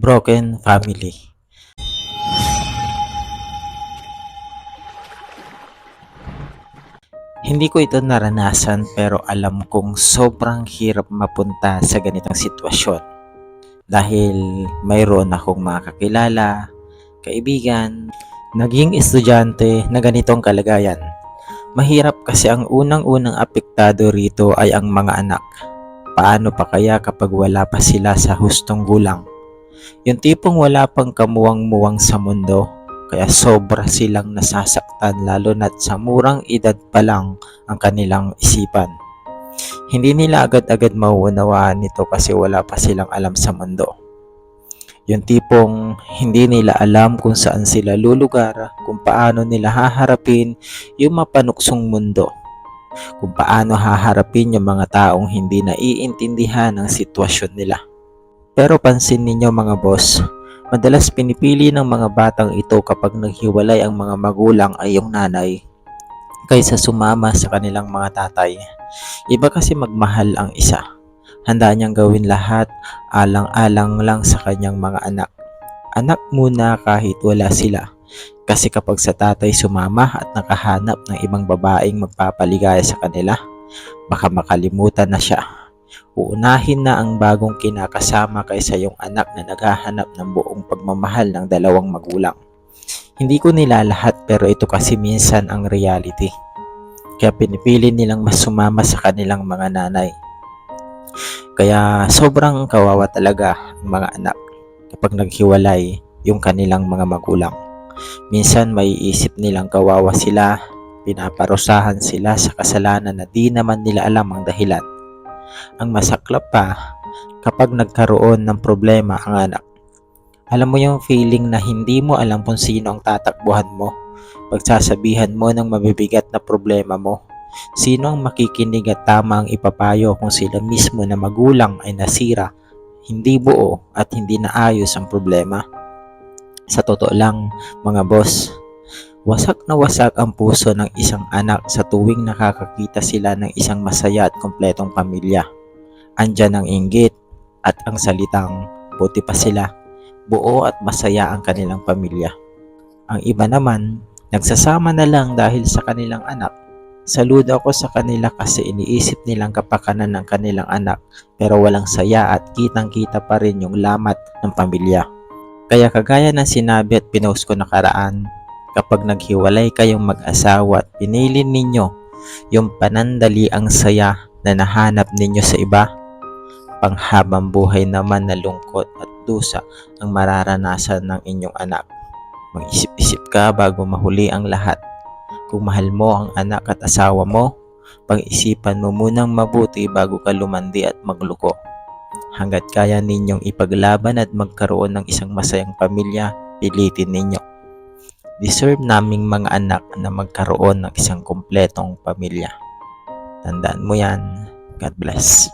broken family. Hindi ko ito naranasan pero alam kong sobrang hirap mapunta sa ganitong sitwasyon. Dahil mayroon akong mga kakilala, kaibigan, naging estudyante na ganitong kalagayan. Mahirap kasi ang unang-unang apektado rito ay ang mga anak. Paano pa kaya kapag wala pa sila sa hustong gulang? Yung tipong wala pang kamuwang-muwang sa mundo, kaya sobra silang nasasaktan lalo na't sa murang edad pa lang ang kanilang isipan. Hindi nila agad-agad mauunawaan nito kasi wala pa silang alam sa mundo. Yung tipong hindi nila alam kung saan sila lulugar, kung paano nila haharapin yung mapanuksong mundo, kung paano haharapin yung mga taong hindi naiintindihan ang sitwasyon nila. Pero pansin ninyo mga boss, madalas pinipili ng mga batang ito kapag naghiwalay ang mga magulang ay yung nanay kaysa sumama sa kanilang mga tatay. Iba kasi magmahal ang isa. Handa niyang gawin lahat alang-alang lang sa kanyang mga anak. Anak muna kahit wala sila. Kasi kapag sa tatay sumama at nakahanap ng ibang babaeng magpapaligaya sa kanila, baka makalimutan na siya. Uunahin na ang bagong kinakasama kaysa yung anak na naghahanap ng buong pagmamahal ng dalawang magulang. Hindi ko nila lahat pero ito kasi minsan ang reality. Kaya pinipili nilang mas sumama sa kanilang mga nanay. Kaya sobrang kawawa talaga ang mga anak kapag naghiwalay yung kanilang mga magulang. Minsan may isip nilang kawawa sila, pinaparusahan sila sa kasalanan na di naman nila alam ang dahilan. Ang masaklap pa, kapag nagkaroon ng problema ang anak, alam mo yung feeling na hindi mo alam kung sino ang tatakbuhan mo. Pagsasabihan mo ng mabibigat na problema mo. Sino ang makikinig at tama ang ipapayo kung sila mismo na magulang ay nasira, hindi buo at hindi naayos ang problema. Sa totoo lang, mga boss, wasak na wasak ang puso ng isang anak sa tuwing nakakakita sila ng isang masaya at kompletong pamilya. Andyan ang inggit at ang salitang buti pa sila buo at masaya ang kanilang pamilya. Ang iba naman, nagsasama na lang dahil sa kanilang anak. Saludo ako sa kanila kasi iniisip nilang kapakanan ng kanilang anak pero walang saya at kitang kita pa rin yung lamat ng pamilya. Kaya kagaya ng sinabi at pinost ko nakaraan, kapag naghiwalay kayong mag-asawa at pinili ninyo yung panandali ang saya na nahanap ninyo sa iba, panghabang buhay naman na lungkot at dusa ang mararanasan ng inyong anak. Mag-isip-isip ka bago mahuli ang lahat. Kung mahal mo ang anak at asawa mo, pag-isipan mo munang mabuti bago ka lumandi at magluko. Hanggat kaya ninyong ipaglaban at magkaroon ng isang masayang pamilya, pilitin ninyo. Deserve naming mga anak na magkaroon ng isang kompletong pamilya. Tandaan mo yan. God bless.